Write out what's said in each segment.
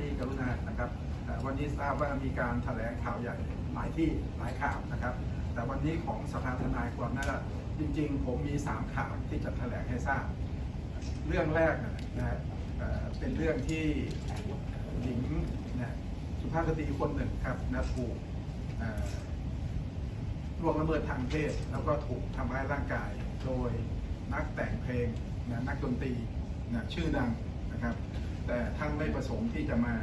ที่กรุณานะครับเอ่วันนี้ทราบว่ามีการแถลงข่าวใหญ่หลายที่หลายข่าวนะครับ แต่วันนี้ของสภาทนายความน่าจริง ๆ ผมมี 3 ข่าวที่จะแถลงให้ทราบ เรื่องแรกนะเป็นเรื่องที่หญิงนะสุภาพสตรีคนหนึ่งครับนะถูกล่วงละเมิดทางเพศ แล้วก็ถูกทำร้ายร่างกาย โดยนักแต่งเพลงนะนักดนตรีนะชื่อดังนะครับ แต่ท่านไม่ประสงค์ที่จะมา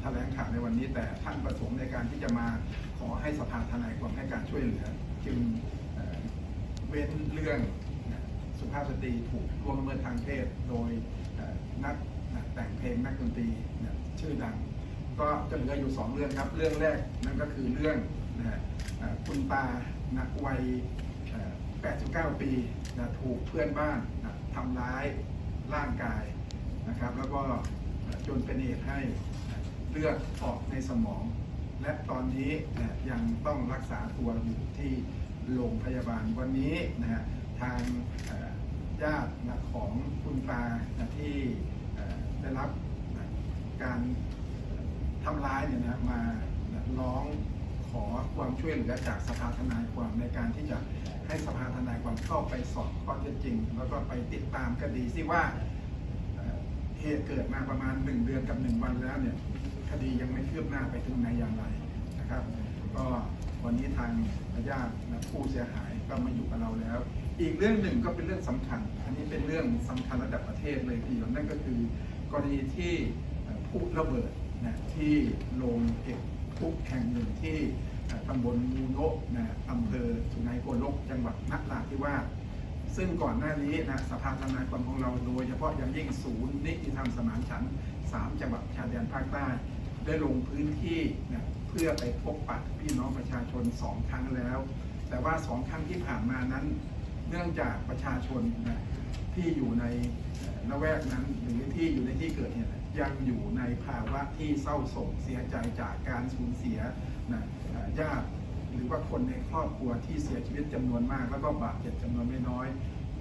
แถลงข่าวในวันนี้ แต่ท่านประสงค์ในการที่จะมาขอให้สภาทนายความให้การช่วยเหลือ จึงเว้นเรื่องสุภาพสตรีถูกล่วงละเมิดทางเพศโดยนักแต่งเพลงนักดนตรีชื่อดัง ก็จะเหลืออยู่สองเรื่องครับ เรื่องแรกนั่นก็คือเรื่องคุณตานะวัย 89 ปีถูกเพื่อนบ้านทำร้ายร่างกาย นะครับ แล้วก็จนเป็นเหตุให้เลือดออกในสมอง และตอนนี้ยังต้องรักษาตัวอยู่ที่โรงพยาบาลวันนี้นะฮะทางญาติของคุณตาที่ได้รับการทำร้ายเนี่ยนะมาร้องขอความช่วยเหลือจากสภาทนายความในการที่จะให้สภาทนายความเข้าไปสอบข้อเท็จจริง แล้วก็ไปติดตามคดีซิว่า เหตุเกิดมาประมาณ 1 เดือนกับ 1 วันแล้วเนี่ยคดียังไม่คืบหน้าไปถึงไหนอย่างไรนะครับ ก็วันนี้ทางญาติและผู้เสียหายก็มาอยู่กับเราแล้ว อีกเรื่องหนึ่งก็เป็นเรื่องสำคัญ อันนี้เป็นเรื่องสำคัญระดับประเทศเลยทีเดียวนั่นก็คือกรณีที่ผู้ระเบิดนะที่โรงเก็บทุกแห่งหนึ่งที่ตำบลมูโนะนะอำเภอสุไหงโกลกจังหวัดนราธิวาส ซึ่งก่อนหน้านี้นะสภาทนายความของเราโดยเฉพาะอย่างยิ่งศูนย์นิติธรรมสมานฉันท์สามจังหวัดชายแดนภาคใต้ได้ลงพื้นที่นะเพื่อไปพบปะพี่น้องประชาชนสองครั้งแล้ว แต่ว่าสองครั้งที่ผ่านมานั้น เนื่องจากประชาชนนะที่อยู่ในละแวกนั้นหรือที่อยู่ในที่เกิดเหตุยังอยู่ในภาวะที่เศร้าโศกเสียใจจากการสูญเสียนะญาติ หรือว่าคนในครอบครัวที่เสียชีวิตจำนวนมาก แล้วก็บาดเจ็บจำนวนไม่น้อย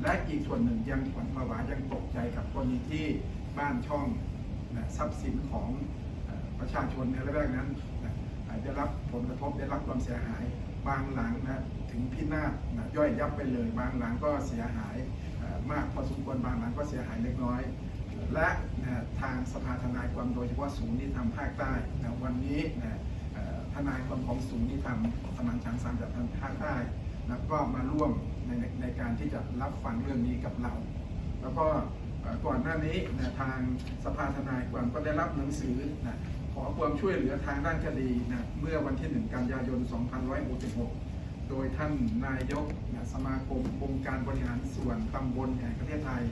และอีกส่วนหนึ่งยังขวัญผวายังตกใจกับกรณีที่บ้านช่องนะทรัพย์สินของประชาชนในละแวกนั้นนะอาจจะรับผลกระทบได้รับความเสียหายบางหลังนะถึงพินาศนะย่อยยับไปเลย บางหลังก็เสียหายมากพอสมควรบางหลังก็เสียหายเล็กน้อย และนะทางสภาทนายความโดยเฉพาะศูนย์นิติธรรมภาคใต้นะวันนี้นะ นายความของศูนย์นิติธรรมสมานฉันท์สามจังหวัดภาคใต้นะก็มาร่วมในในในการที่จะรับฟังเรื่องนี้กับเรา แล้วก็ก่อนหน้านี้นะทางสภาทนายความก็ได้รับหนังสือนะขอความช่วยเหลือทางด้านคดีนะเมื่อวันที่ 1 กันยายน 2566 โดยท่านนายกนะสมาคมองค์การบริหารส่วนตำบลแห่งประเทศไทย